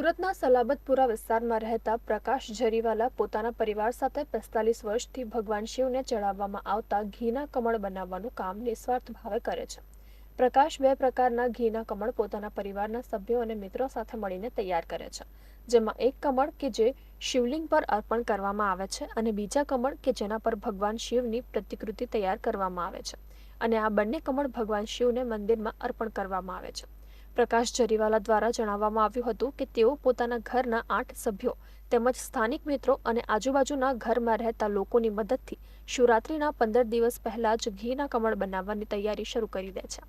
સુરતના સલાબતપુરા વિસ્તારમાં રહેતા પ્રકાશ જરીવાલા પોતાના પરિવાર સાથે પિસ્તાલીસ વર્ષથી ભગવાન શિવને ચડાવવામાં આવતા ઘીના કમળ બનાવવાનું કામ નિસ્વાર્થ ભાવે કરે છે. પ્રકાશ બે પ્રકારના ઘીના કમળ પોતાના પરિવારના સભ્યો અને મિત્રો સાથે મળીને તૈયાર કરે છે. જેમાં એક કમળ કે જે શિવલિંગ પર અર્પણ કરવામાં આવે છે અને બીજા કમળ કે જેના પર ભગવાન શિવની પ્રતિકૃતિ તૈયાર કરવામાં આવે છે. અને આ બંને કમળ ભગવાન શિવને મંદિરમાં અર્પણ કરવામાં આવે છે. પ્રકાશ જરીવાલા દ્વારા જણાવવામાં આવ્યું હતું કે તેઓ પોતાના ઘરના આઠ સભ્યો, તેમજ સ્થાનિક મિત્રો અને આજુબાજુના ઘરમાં રહેતા લોકોની મદદથી શિવરાત્રિના પંદર દિવસ પહેલા જ ઘીના કમળ બનાવવાની તૈયારી શરૂ કરી દે છે.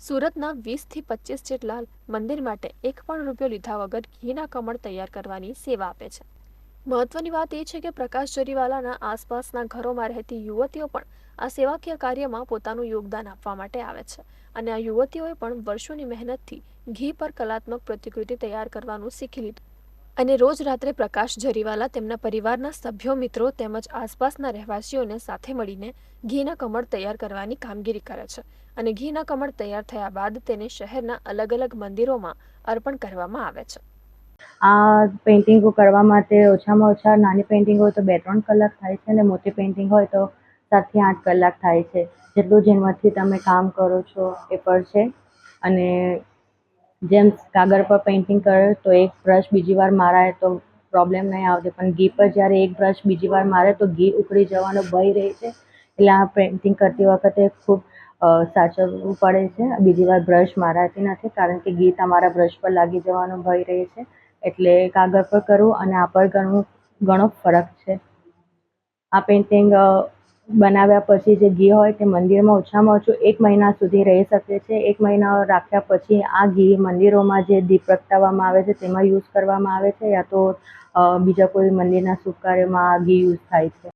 સુરતના વીસથી પચીસ જેટલા મંદિર માટે એક પણ રૂપિયો લીધા વગર ઘીના કમળ તૈયાર કરવાની સેવા આપે છે. મહત્વની વાત એ છે કે પ્રકાશ જરીવાલાના આસપાસના ઘરોમાં રહેતી યુવતીઓ પણ આ સેવાકીય કાર્યમાં પોતાનું યોગદાન આપવા માટે આવે છે. અને આ યુવતીઓએ પણ વર્ષોની મહેનતથી ઘી પર કલાત્મક પ્રતિકૃતિ તૈયાર કરવાનું શીખી લીધું. અને રોજ રાત્રે પ્રકાશ જરીવાલા તેમના પરિવારના સભ્યો, મિત્રો તેમજ આસપાસના રહેવાસીઓને સાથે મળીને ઘીના કમળ તૈયાર કરવાની કામગીરી કરે છે. અને ઘીના કમળ તૈયાર થયા બાદ તેને શહેરના અલગ અલગ મંદિરોમાં અર્પણ કરવામાં આવે છે. આ પેઇન્ટિંગો કરવા માટે ઓછામાં ઓછા નાની પેઇન્ટિંગ હોય તો બે ત્રણ કલાક થાય છે અને મોટી પેઇન્ટિંગ હોય તો સાતથી આઠ કલાક થાય છે. જેટલું જેમાંથી તમે કામ કરો છો એ પર છે. અને જેમ કાગળ પર પેઇન્ટિંગ કરે તો એક બ્રશ બીજી વાર મારાય તો પ્રોબ્લેમ નહીં આવતી. પણ ઘી પર જ્યારે એક બ્રશ બીજી વાર મારે તો ઘી ઉકળી જવાનો ભય રહે છે. એટલે આ પેઇન્ટિંગ કરતી વખતે ખૂબ સાચવવું પડે છે. બીજી વાર બ્રશ મારાતી નથી કારણ કે ઘી તમારા બ્રશ પર લાગી જવાનો ભય રહે છે. એટલે કાગળ પર કરવું અને આ પર ઘણું, ઘણો ફરક છે. આ પેઇન્ટિંગ બનાવ્યા પછી જે ઘી હોય તે મંદિરમાં ઓછામાં ઓછું એક મહિના સુધી રહી શકે છે. એક મહિના રાખ્યા પછી આ ઘી મંદિરોમાં જે દીપ પ્રગટાવવામાં આવે છે તેમાં યુઝ કરવામાં આવે છે યા તો બીજા કોઈ મંદિરના શુભ કાર્યમાં આ ઘી યુઝ થાય છે.